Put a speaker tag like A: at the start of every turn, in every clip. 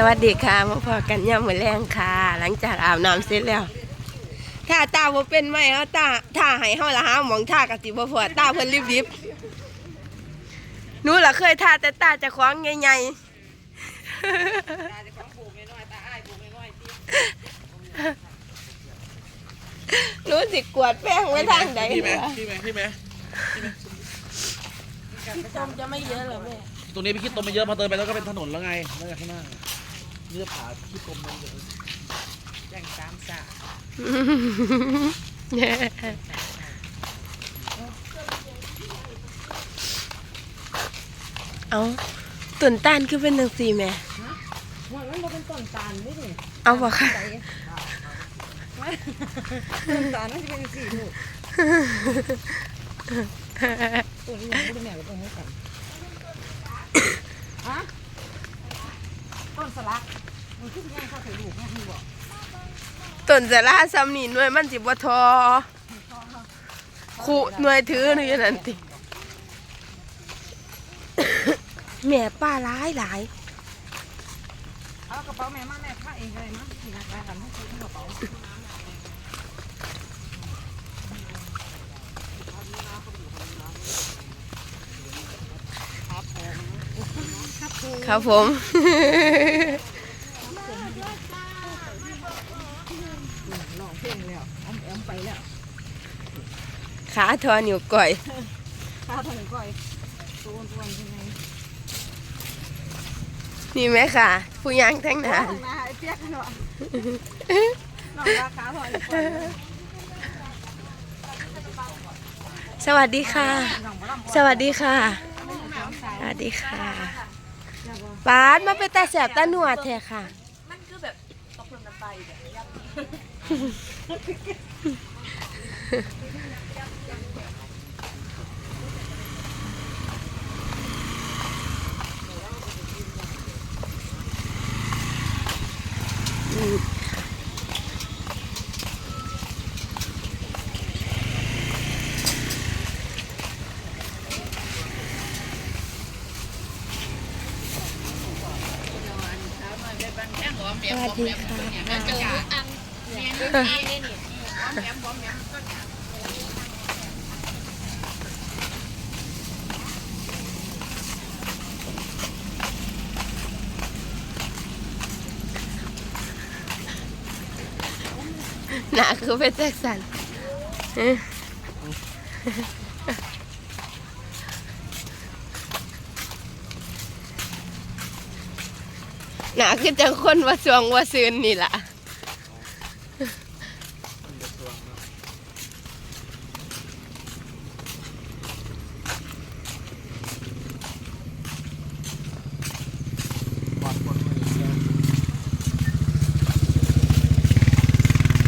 A: สวัสดีค่ะมาพอกันย่ำมือแรงค่ะ หลังจากอาบน้ำเสร็จแล้วถ้าตาบ่เป็นไหมเอาตาถ้าให้เฮาละหาหมองท่ากะสิบ่พอตาเพิ่นรีบๆหนูล่ะเคยท่าแต่ตาเจะคว้าของใหญ่ๆหนูสิกวาดแป้งไว้ทางใด
B: พี่ไหม
A: วะ
B: พี่ไหมพี่ไหม
A: ต้มจะไม่เยอะเหรอแม่
B: ตรงนี้พี่คิดตรงมาเยอะพอเติมไปแล้วก็เป็นถนนแล้วไงนั่นไงข้างหน้า เลือกผาที่ตรงมันเยอะแย่งสามสา
A: เอาต้นตาลคือเป็นจังซี่แม่
C: ว่ามันบ่เป็นต้นตาลนี่นี่
A: เอาบ่ค่ะ
C: ต้นตาลมันจะเป็นสี่ลูกตัวนี้ยังไม่ได้แม่กับต้นนี้กันฮะต้นสลักมันขึ้นย่างเข้าใส่ลูกแม่ที่บอก
A: ต้นจะล่าซ้ำนี่หน่วยมันสิบ่ทอคู่หน่วยถือนี่นั่นติแม่ป้าหลายหลาย
C: เอากระเป๋าแม่มาแม่ผ้าเองเลยมั้งที่นักกันให้ซื้อกระเป๋า
A: ครับผม
C: ลอง เพลงแล้วอ้อมแอมไปแล้ว
A: ขาทอนิ้วก้อย
C: ข้าวถนนก้อยตัวอ้วนๆยังไง
A: นี่ไหมค่ะ ผู้ยังทั้งหนา
C: ข้างหน้าไอ้เปียกเนาะน้องราคาพออีกคน
A: สวัสดีค่ะ
C: น้องบ่ลำ
A: สวัสดีค่ะ
C: น้องสาย
A: สวัสดีค่ะปาดมาเป็นตาแสบตาหนวดแท้ค่ะ สวัสดีค่ะ หนาคือเป็นแจ็คสันหนาคือจังคนว่าสวงว่าซืนนี่ล่ะ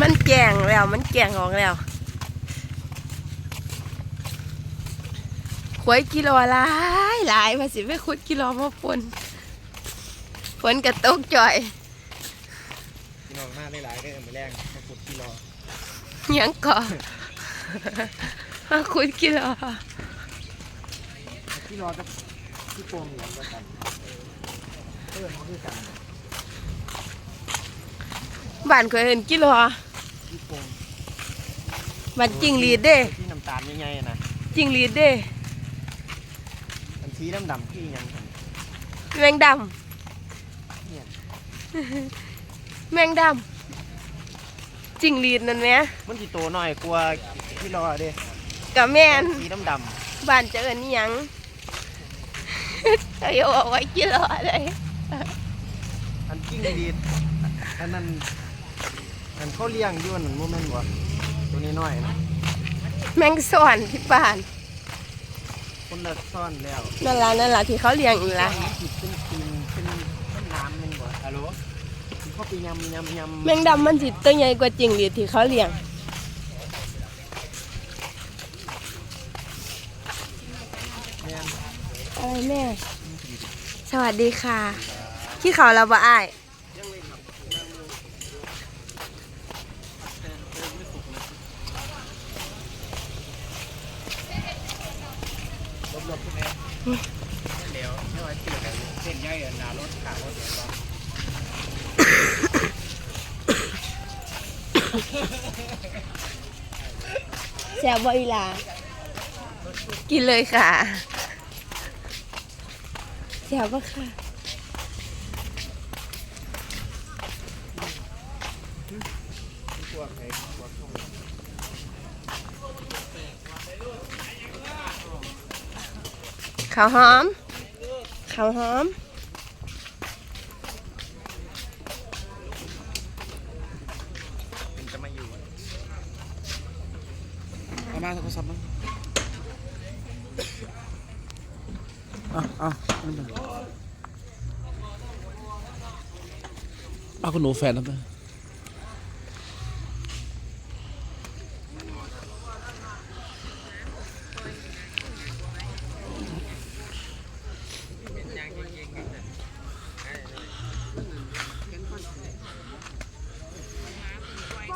A: มันแก งแล้วมันแกงออกแล้วขวยกิโลหลายหลายภาษีไปคุดกิโลมาฝนฝนกระตกจ่อย
B: พี่น้องหน้าได้หลายได้เหมือนแรงมาขุดที่รอ
A: ยังก่อมาคุดกิโล
B: ที่รอจะที่โป่งเหมือนกันเออเขาคือกัน
A: บ้านเคยเห็นกิโล
B: ที่โป่ง
A: บ้านจิงหรีดเด้
B: ที่น้ำตาลใหญ่ๆนะ
A: จิงหรีดเด้
B: อันสีดำๆที่ยัง
A: แมงด
B: เนี่ยำ
A: แมงดำจิงหรีดนั่นไหม
B: มันสีโตหน่อยกลัวที่รอเด้
A: กับแม่น
B: สีดำ
A: บ้านจะเอินอิหยังเขาโยกไว้กิโลเลย
B: ๆอันกิ้งดีดอันนั้นอันเขาเลี้ยงอยู่นั่นโมเมนต์บ่ ตัวนี้น้อยนะ
A: แมงสอนที่บ้าน
B: คนละซ่อนแล้ว
A: นั่นล่ะนั่นล่ะที่เขาเลี้ยงอีกล่ะ
B: จิตเป็นปีนเป็นเป็นน้ำมันบ่ฮัลโหลเขาไปยำยำยำ
A: แมงดำมันสิตัวใหญ่กว่าจิงหรีดที่เขาเลี้ยง
B: แม่น
A: อะไรแม่ สวัสดีค่ะที่เขาเราบ่อาย
B: เวไปล่หกแซวบ่อีหลากินเลยค่ะแซ
A: วบ่ค่ะ พวกไอ้พวกช่อง ข้าวหอมข้าวหอม
B: มันจะมาอยู่
D: เอามาโทรศัพท์มาเอาเอาเอามาเอาคุณหนูแฟนนะเพื่อน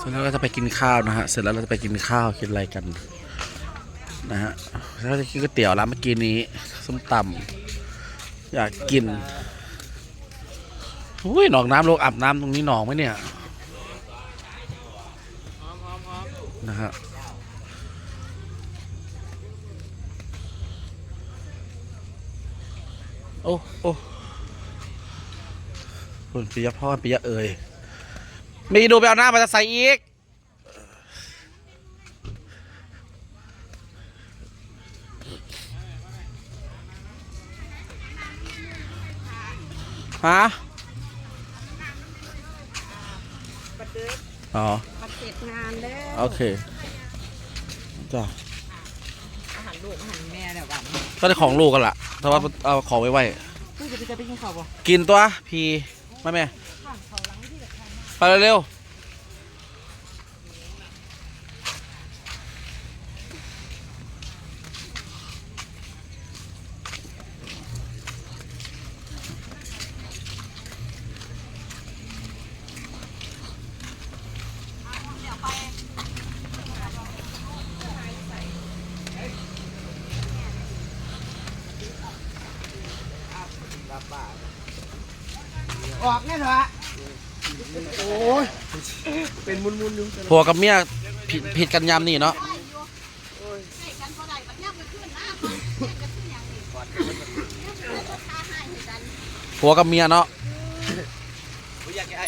D: สร็จแล้วก็จะไปกินข้าวนะฮะ เสร็จแล้วเราจะไปกินข้าวกินอะไรกัน นะฮะแล้วจะกินก๋วยเตี๋ยวร้านเมื่อกี้นี้ส้มตำอยากกินอุ้ยหนองน้ำลงอาบน้ำตรงนี้หนองไหมเนี่ยนะฮะโอ้โอ้คุณปิยะพ่อปิยะเอ่ย มีดูไปเอาหน้ามาจะใส่อีก ฮะอ๋อ
C: มาเสร็จงานแล้ว
D: โอเค จ้ะ
C: อาหารลูกอาหารแม่เดี๋ยวก่อน
D: ก็ได้ของลูกกันละแต่ว่าเอาของไว้ไว้
C: พี่จะไปจะไปกินข้าวบ่
D: กินตัว พีแม่แม่ ไปเร็วๆ
C: ออกแน่เถอะ
B: โอ้ยเป็นมุนมุนอยู่
D: ผัวกับเมียผิดผิดกันยามนี่เนาะผัวกับเมียเนาะ
B: อยากไอ้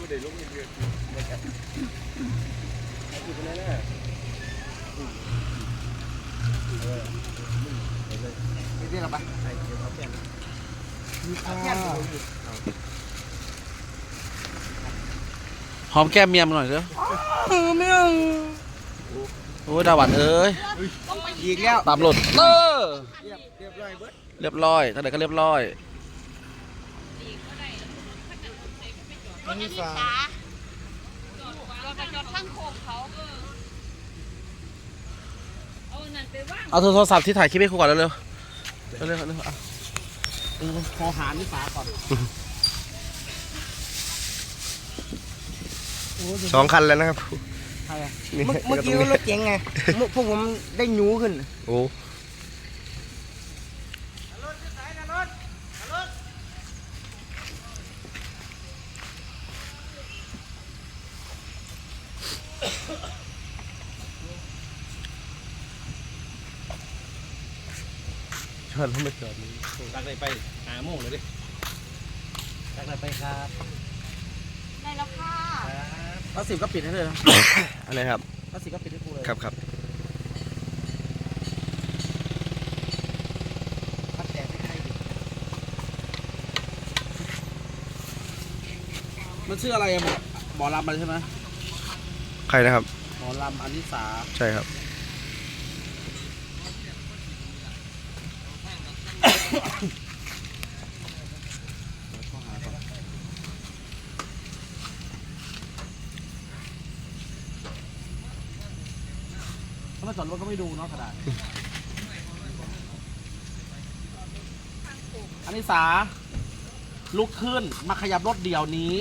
B: ไม่ได้ลุกเงินไอ้คือเป็นแน่ไม่ได้หรอปะไอ้เกี่ยวกับแฟนมีข้าว
D: หอมแก้มเมียมันหน่อยเด้อ
B: ไม่เอา
D: โอ้ยดาหวันเอ้ย
B: อีกแล้ว
D: ตามหลดเออ
B: เรียบเรียบร้อยเบิด
D: เรียบร้อยท่านไหนก็เรียบร้อย
B: มีฟ้า
D: เอาโทรศัพท์ที่ถ่ายคลิปให้ครูก่อนเร็วๆเร็วๆเร็วๆเร็วๆอะ
B: ขอหานี่ฟ้าก่อน สองคันแล้วนะครับ
C: เมื่อเมื่อกี้รถเก๋งไงเมื่อพวกผมได้หนูขึ้น
B: โอ้ชวนเขามาจอดนี่
D: ตักได้ไปหาโมงเลยดิ
B: ตักอะไรไปครับ
C: ได้แล้วค่ะ
D: แล้วสิบก็ปิดให้เลยนะ
B: อะไรครับ
D: แล้วสิบก็ปิดให้ครูเลย
B: ครับครับ
C: พัดแต่ไม่ให้
D: มันชื่ออะไรอะหมอหมอลำมันใช่ไหม
B: ใครนะครับ
D: หมอลำอนิสา
B: ใช่ครับ
D: ถ้ามา จอดรถก็ไม่ดูเนาะกระดาษอนิสา ลุกขึ้นมาขยับรถเดี๋ยวนี้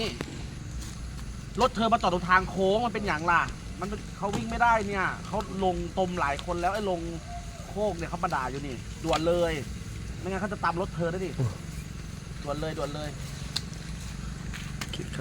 D: รถเธอมาจอดตรงทางโค้งมันเป็นอย่างล่ะ มันเป็นเขาวิ่งไม่ได้เนี่ย เขาลงตมหลายคนแล้วไอ้ลงโค้งเนี่ยเขามาด่าอยู่นี่ ด่วนเลย ไม่งั้นเขาจะตามรถเธอได้ดิ ด่วนเลยด่วนเลย
B: ค